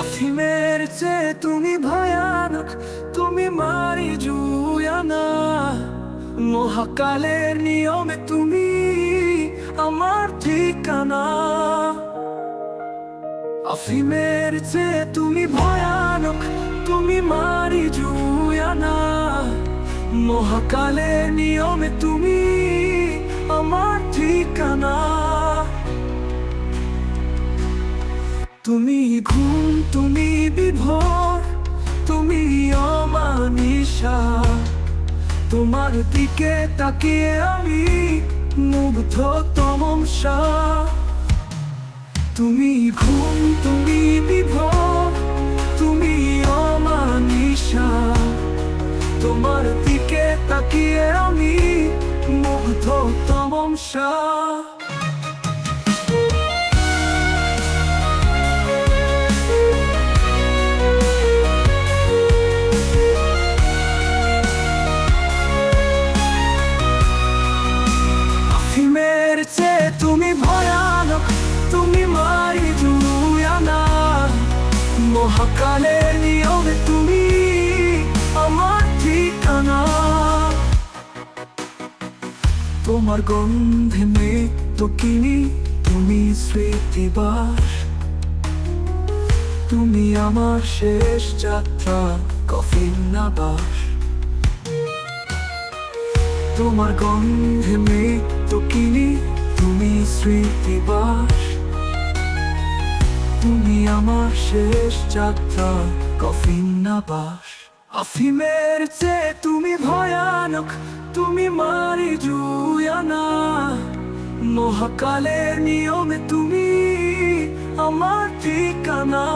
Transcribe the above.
অফিমের চেয়ে তুমি ভয়ানক, তুমি মারি জুয়ানা মহাকালের নিয়মে তুমি আমার ঠিকানা। অফিমের চেয়ে তুমি ভয়ানক, তুমি মারি জুয়ানা মহাকালের নিয়মে তুমি আমার ঠিকানা। তুমি ঘুম, তুমি বিভোর, তুমি অমানিসা। তোমার দিকে তাকিয়ে আমি মুগ্ধ তমসা তুমি ঘুম, তুমি বিভোর, তুমি অমানিসা। তোমার দিকে তাকিয়ে আমি মুগ্ধ তমসা মহাকালের নিয়মে তুমি আমার ঠিকানা। তোমার গন্ধে মৃত্যু কিনি, তুমি স্মৃতিবাস তুমি আমার শেষ যাত্রা, কফিন নাবাস তোমার গন্ধে মৃত্যু কিনি, তুমি স্মৃতিবাস তুমি আমার শেষ যাত্রা, কফিন নাবাস আফিমের চেয়ে তুমি ভয়ানক, তুমি মারি জুয়ানা মহাকালের নিয়মে তুমি আমার ঠিকানা।